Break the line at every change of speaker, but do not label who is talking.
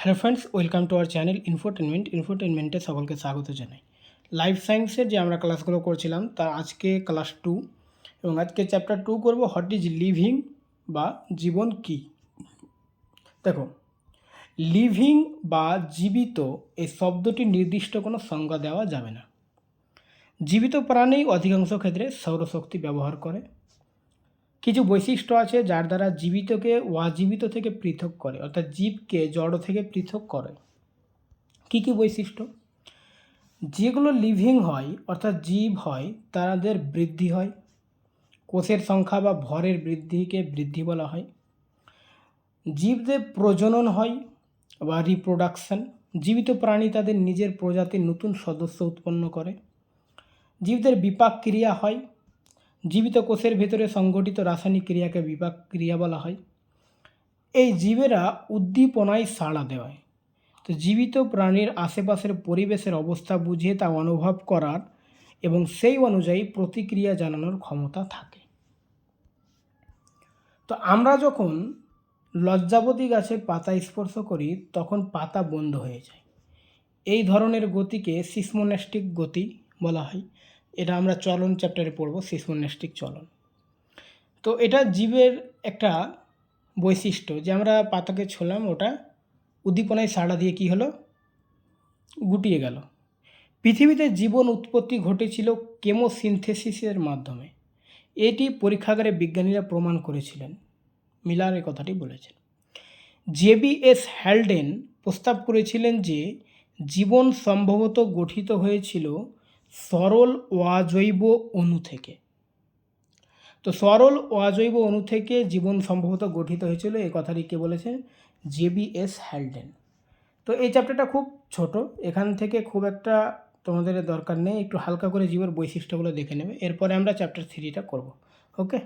Hello friends, welcome to our channel infotainment. ইনফোটেনমেন্টে সকলকে স্বাগত জানাই। লাইফ সায়েন্সের যে আমরা ক্লাসগুলো করছিলাম, তার আজকে ক্লাস টু এবং আজকে চ্যাপ্টার টু করব, হোয়াট ইজ লিভিং বা জীবন কি? দেখো, লিভিং বা জীবিত এই শব্দটি নির্দিষ্ট কোনো সংজ্ঞা দেওয়া যাবে না। জীবিত প্রাণী অধিকাংশ ক্ষেত্রে সৌরশক্তি ব্যবহার করে। কিছু বৈশিষ্ট্য আছে যার দ্বারা জীবিতকে, অজীবিত থেকে পৃথক করে, অর্থাৎ জীবকে জড় থেকে পৃথক করে। কী কী বৈশিষ্ট্য? যেগুলো লিভিং হয়, অর্থাৎ জীব হয়, তাদের বৃদ্ধি হয়। কোষের সংখ্যা বা ভরের বৃদ্ধিকে বৃদ্ধি বলা হয়। জীবদের প্রজনন হয় বা রিপ্রোডাকশন জীবিত প্রাণী তাদের নিজের প্রজাতির নতুন সদস্য উৎপন্ন করে। জীবদের বিপাক ক্রিয়া হয় জীবিত কোষের ভেতরে সংগঠিত রাসায়নিক ক্রিয়াকে বিপাক ক্রিয়া বলা হয়। এই জীবেরা উদ্দীপনায় সাড়া দেওয়ায় তো জীবিত প্রাণীর আশেপাশের পরিবেশের অবস্থা বুঝে তা অনুভব করার এবং সেই অনুযায়ী প্রতিক্রিয়া জানানোর ক্ষমতা থাকে। তো আমরা যখন লজ্জাবতী গাছের পাতা স্পর্শ করি, তখন পাতা বন্ধ হয়ে যায়। এই ধরনের গতিকে সিসমোনাস্টিক গতি বলা হয়। এটা আমরা চলন চ্যাপ্টারে পড়ব, সিসমোনাস্টিক চলন। তো এটা জীবের একটা বৈশিষ্ট্য যে আমরা পাতাকে ছোলাম, ওটা উদ্দীপনায় সাড়া দিয়ে কি হলো? গুটিয়ে গেল। পৃথিবীতে জীবন উৎপত্তি ঘটেছিল কেমোসিনথেসিসের মাধ্যমে। এটি পরীক্ষাগারে বিজ্ঞানীরা প্রমাণ করেছিলেন। মিলার এই কথাটি বলেছেন। জেবিএস হ্যালডেন প্রস্তাব করেছিলেন যে জীবন সম্ভবত গঠিত হয়েছিল সরল অজৈব অণু থেকে। তো সরল অজৈব অণু থেকে জীবন সম্ভবত গঠিত হয়েছিল এই কথাটি কে বলেছেন? JBS Haldane. তো এই চ্যাপ্টারটা খুব ছোট, এখান থেকে খুব একটা তোমাদের দরকার নেই, একটু হালকা করে জীবের বৈশিষ্ট্যগুলো দেখে নেবে, এরপরে আমরা চ্যাপ্টার থ্রিটা করব ওকে